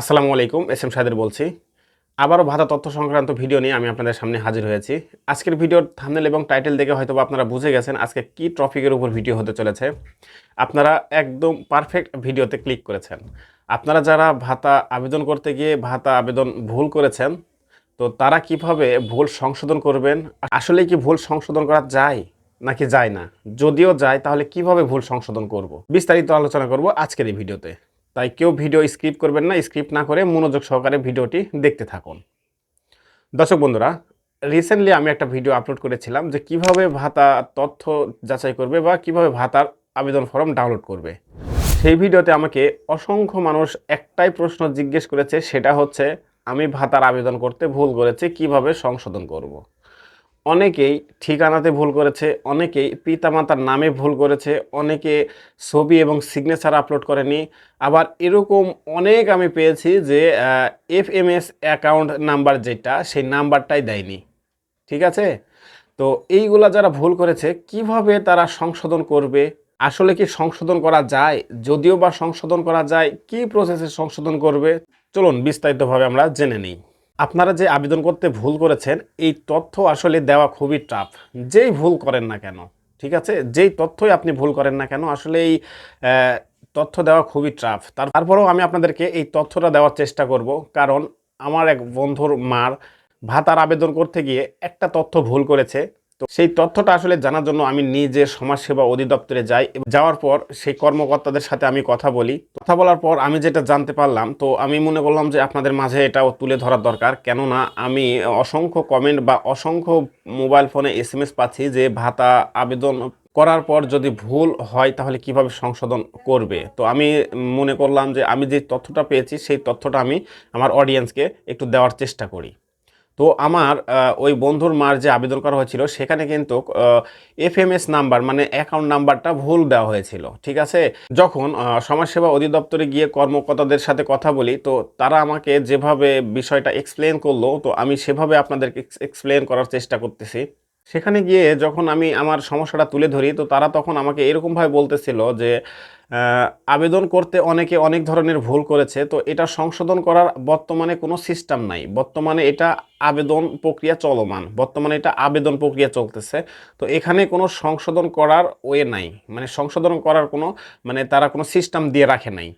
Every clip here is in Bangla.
আসসালামু আলাইকুম, এস এম সাহেদের বলছি। আবারও ভাতা তথ্য সংক্রান্ত ভিডিও নিয়ে আমি আপনাদের সামনে হাজির হয়েছি। আজকের ভিডিওর থামনেল এবং টাইটেল দেখে হয়তো আপনারা বুঝে গেছেন আজকে কি টপিকের উপর ভিডিও হতে চলেছে। আপনারা একদম পারফেক্ট ভিডিওতে ক্লিক করেছেন। আপনারা যারা ভাতা আবেদন করতে গিয়ে ভাতা আবেদন ভুল করেছেন, তো তারা কীভাবে ভুল সংশোধন করবেন? আসলে কি ভুল সংশোধন করা যায় নাকি যায় না? যদিও যায়, তাহলে কীভাবে ভুল সংশোধন করব? বিস্তারিত আলোচনা করব আজকের এই ভিডিওতে। তাই কেউ ভিডিও স্ক্রিপ্ট করবেন না স্ক্রিপ্ট না করে মনোযোগ সহকারে ভিডিওটি দেখতে থাকুন দর্শক বন্ধুরা রিসেন্টলি আমি একটা ভিডিও আপলোড করেছিলাম যে কীভাবে ভাতা তথ্য যাচাই করবে বা কীভাবে ভাতার আবেদন ফর্ম ডাউনলোড করবে সেই ভিডিওতে আমাকে অসংখ্য মানুষ একটাই প্রশ্ন জিজ্ঞেস করেছে, সেটা হচ্ছে, আমি ভাতার আবেদন করতে ভুল করেছি, কীভাবে সংশোধন করব। অনেকেই ঠিকানাতে ভুল করেছে, অনেকেই পিতামাতার নামে ভুল করেছে, অনেকে ছবি এবং সিগনেচার আপলোড করেনি। আবার এরকম অনেক আমি পেয়েছি যে F M S account number যেটা, সেই নাম্বারটাই দেয়নি। ঠিক আছে? তো এইগুলা যারা ভুল করেছে, কীভাবে তারা সংশোধন করবে? আসলে কি সংশোধন করা যায়? যদিও বা সংশোধন করা যায়, কি প্রসেসে সংশোধন করবে? চলুন বিস্তারিতভাবে আমরা জেনে নিই। আপনারা যে আবেদন করতে ভুল করেছেন, এই তথ্য আসলে দেওয়া খুবই টাফ যেই ভুল করেন না কেন, ঠিক আছে? যেই তথ্যই আপনি ভুল করেন না কেন, আসলে এই তথ্য দেওয়া খুবই টাফ তারপরেও আমি আপনাদেরকে এই তথ্যটা দেওয়ার চেষ্টা করব। কারণ আমার এক বন্ধুর মার ভাতার আবেদন করতে গিয়ে একটা তথ্য ভুল করেছে। তো সেই তথ্যটা আসলে জানার জন্য আমি নিজে সমাজসেবা অধিদপ্তরে যাই যাওয়ার পর সেই কর্মকর্তাদের সাথে আমি কথা বলি। কথা বলার পর আমি যেটা জানতে পারলাম, তো আমি মনে করলাম যে আপনাদের মাঝে এটাও তুলে ধরার দরকার। কেননা আমি অসংখ্য কমেন্ট বা অসংখ্য মোবাইল ফোনে এস এম এস পাচ্ছি যে ভাতা আবেদন করার পর যদি ভুল হয় তাহলে কীভাবে সংশোধন করবে? তো আমি মনে করলাম যে আমি যে তথ্যটা পেয়েছি সেই তথ্যটা আমি আমার অডিয়েন্সকে একটু দেওয়ার চেষ্টা করি। তো আমার ওই বন্ধুর মার যে আবেদন করা হয়েছিল, সেখানে কিন্তু এফ এম এস নাম্বার মানে অ্যাকাউন্ট নাম্বারটা ভুল দেওয়া হয়েছিল, ঠিক আছে? যখন সমাজসেবা অধিদপ্তরে গিয়ে কর্মকর্তাদের সাথে কথা বলি, তো তারা আমাকে যেভাবে বিষয়টা এক্সপ্লেন করল, তো আমি সেভাবে আপনাদেরকে এক্সপ্লেন করার চেষ্টা করতেছি। সেখানে গিয়ে যখন আমি আমার সমস্যাটা তুলে ধরি, তো তারা তখন আমাকে এরকমভাবে বলতেছিল যে আবেদন করতে অনেকে অনেক ধরনের ভুল করেছে, তো এটা সংশোধন করার বর্তমানে কোনো সিস্টেম নাই। বর্তমানে এটা আবেদন প্রক্রিয়া চলমান। বর্তমানে এটা আবেদন প্রক্রিয়া চলতেছে। তো এখানে কোনো সংশোধন করার ওয়ে নাই। মানে সংশোধন করার কোনো মানে তারা কোনো সিস্টেম দিয়ে রাখে নাই।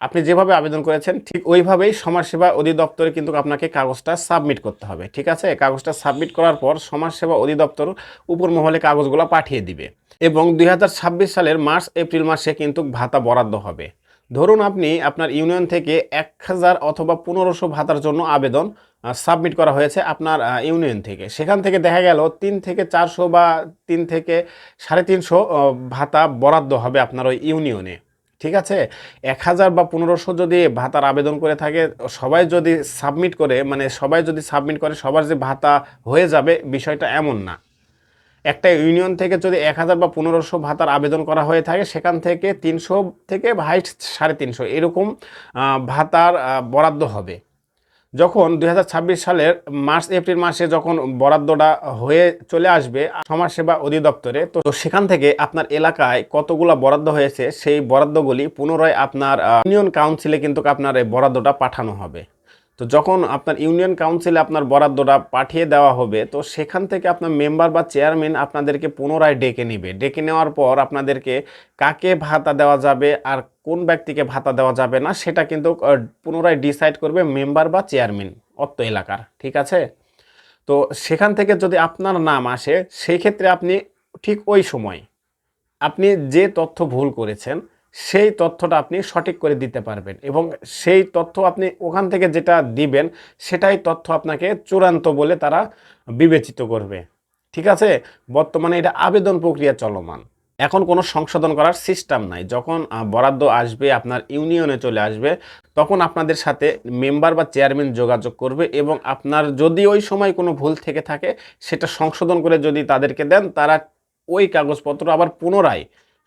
আপনি যেভাবে আবেদন করেছেন, ঠিক ওইভাবেই সমাজসেবা অধিদপ্তরে কিন্তু আপনাকে কাগজটা সাবমিট করতে হবে, ঠিক আছে? কাগজটা সাবমিট করার পর সমাজসেবা অধিদপ্তর উপর মহলে কাগজগুলো পাঠিয়ে দিবে এবং দুই হাজার ছাব্বিশ সালের মার্চ, এপ্রিল মাসে কিন্তু ভাতা বরাদ্দ হবে। ধরুন আপনি আপনার ইউনিয়ন থেকে এক হাজার অথবা পনেরোশো ভাতার জন্য আবেদন সাবমিট করা হয়েছে আপনার ইউনিয়ন থেকে। সেখান থেকে দেখা গেল তিন থেকে চারশো বা তিন থেকে সাড়ে তিনশো ভাতা বরাদ্দ হবে আপনার ওই ইউনিয়নে। ঠিক আছে? এক হাজার বা পনেরোশো যদি ভাতার আবেদন করে থাকে, সবাই যদি সাবমিট করে মানে সবাই যদি সাবমিট করে, সবার যে ভাতা হয়ে যাবে বিষয়টা এমন না। একটা ইউনিয়ন থেকে যদি এক হাজার বা পনেরোশো ভাতার আবেদন করা হয়ে থাকে, সেখান থেকে তিনশো থেকে হাইট সাড়ে তিনশো এরকম ভাতার বরাদ্দ হবে। যখন দুই হাজার ছাব্বিশ সালের মার্চ, এপ্রিল মাসে যখন বরাদ্দটা হয়ে চলে আসবে সমাজসেবা অধিদপ্তরে, তো সেখান থেকে আপনার এলাকায় কতগুলো বরাদ্দ হয়েছে, সেই বরাদ্দগুলি পুনরায় আপনার ইউনিয়ন কাউন্সিলে কিন্তু আপনার এই বরাদ্দটা পাঠানো হবে। তো যখন আপনার ইউনিয়ন কাউন্সিলে আপনার বরাদ্দটা পাঠিয়ে দেওয়া হবে, তো সেখান থেকে আপনার মেম্বার বা চেয়ারম্যান আপনাদেরকে পুনরায় ডেকে নেবে। ডেকে নেওয়ার পর আপনাদেরকে কাকে ভাতা দেওয়া যাবে আর কোন ব্যক্তিকে ভাতা দেওয়া যাবে না, সেটা কিন্তু পুনরায় ডিসাইড করবে মেম্বার বা চেয়ারম্যান অত্য এলাকার। ঠিক আছে? তো সেখান থেকে যদি আপনার নাম আসে, সেই ক্ষেত্রে আপনি ঠিক ওই সময় আপনি যে তথ্য ভুল করেছেন সেই তথ্যটা আপনি সঠিক করে দিতে পারবেন এবং সেই তথ্য আপনি ওখান থেকে যেটা দিবেন, সেটাই তথ্য আপনাকে চূড়ান্ত বলে তারা বিবেচিত করবে। ঠিক আছে? বর্তমানে এটা আবেদন প্রক্রিয়া চলমান। এখন কোনো সংশোধন করার সিস্টেম নাই। যখন বরাদ্দ আসবে, আপনার ইউনিয়নে চলে আসবে, তখন আপনাদের সাথে মেম্বার বা চেয়ারম্যান যোগাযোগ করবে এবং আপনার যদি ওই সময় কোনো ভুল থেকে থাকে, সেটা সংশোধন করে যদি তাদেরকে দেন, তারা ওই কাগজপত্র আবার পুনরায়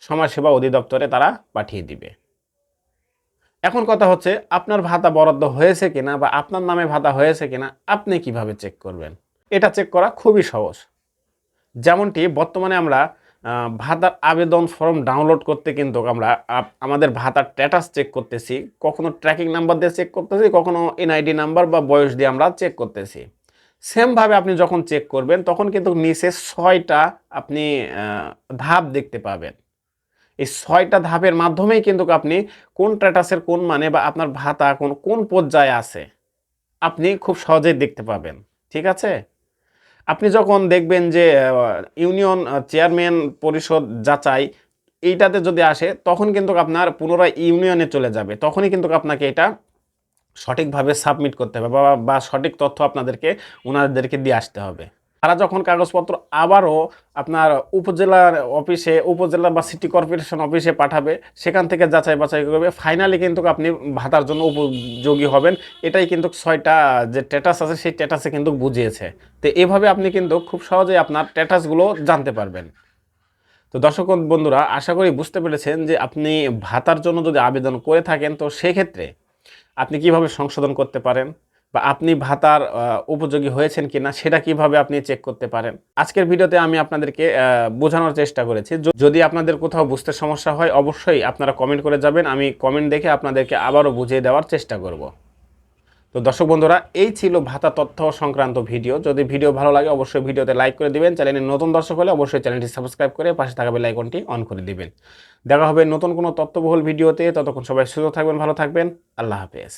সমাজসেবা অধিদপ্তরে তারা পাঠিয়ে দিবে। এখন কথা হচ্ছে, আপনার ভাতা বরাদ্দ হয়েছে কিনা বা আপনার নামে ভাতা হয়েছে কিনা, আপনি কীভাবে চেক করবেন? এটা চেক করা খুবই সহজ। যেমনটি বর্তমানে আমরা ভাতার আবেদন ফর্ম ডাউনলোড করতে কিন্তু আমরা আমাদের ভাতার স্ট্যাটাস চেক করতেছি, কখনো ট্র্যাকিং নাম্বার দিয়ে চেক করতেছি, কখনো এনআইডি নাম্বার বা বয়স দিয়ে আমরা চেক করতেছি। সেমভাবে আপনি যখন চেক করবেন, তখন কিন্তু নিচে ছয়টা আপনি ধাপ দেখতে পাবেন। এই ছয়টা ধাপের মাধ্যমেই কিন্তু আপনি কোন স্ট্যাটাসের কোন মানে বা আপনার ভাতা কোন কোন পর্যায়ে আছে, আপনি খুব সহজেই দেখতে পাবেন, ঠিক আছে? আপনি যখন দেখবেন যে ইউনিয়ন চেয়ারম্যান পরিষদ যাচাই এইটাতে যদি আসে, তখন কিন্তু আপনার পুনরায় ইউনিয়নে চলে যাবে। তখনই কিন্তু আপনাকে এটা সঠিকভাবে সাবমিট করতে হবে বা সঠিক তথ্য আপনাদেরকে ওনাদেরকে দিয়ে আসতে হবে। তারা যখন কাগজপত্র আবারও আপনার উপজেলার অফিসে, উপজেলা বা সিটি কর্পোরেশন অফিসে পাঠাবে, সেখান থেকে যাচাই বাছাই করবে ফাইনালি কিন্তু আপনি ভাতার জন্য উপযোগী হবেন। এটাই কিন্তু ছয়টা যে স্ট্যাটাস আছে, সেই স্ট্যাটাসে কিন্তু বুঝিয়েছে। তো এভাবে আপনি কিন্তু খুব সহজেই আপনার স্ট্যাটাসগুলো জানতে পারবেন। তো দর্শক বন্ধুরা, আশা করি বুঝতে পেরেছেন যে আপনি ভাতার জন্য যদি আবেদন করে থাকেন, তো সেক্ষেত্রে আপনি কীভাবে সংশোধন করতে পারেন? বা আপনি ভাতার উপযোগী হয়েছেন কি না সেটা কীভাবে আপনি চেক করতে পারেন? আজকের ভিডিওতে আমি আপনাদেরকে বোঝানোর চেষ্টা করেছি। যদি আপনাদের কোথাও বুঝতে সমস্যা হয়, অবশ্যই আপনারা কমেন্ট করে যাবেন। আমি কমেন্ট দেখে আপনাদেরকে আবারও বুঝিয়ে দেওয়ার চেষ্টা করব। তো দর্শক বন্ধুরা, এই ছিল ভাতা তথ্য সংক্রান্ত ভিডিও। যদি ভিডিও ভালো লাগে, অবশ্যই ভিডিওতে লাইক করে দিবেন। চ্যানেলে নতুন দর্শক হলে অবশ্যই চ্যানেলটি সাবস্ক্রাইব করে পাশে থাকা বেল আইকনটি অন করে দিবেন। দেখা হবে নতুন কোনো তথ্যবহুল ভিডিওতে। ততক্ষণ সবাই সুস্থ থাকবেন, ভালো থাকবেন। আল্লাহ হাফেজ।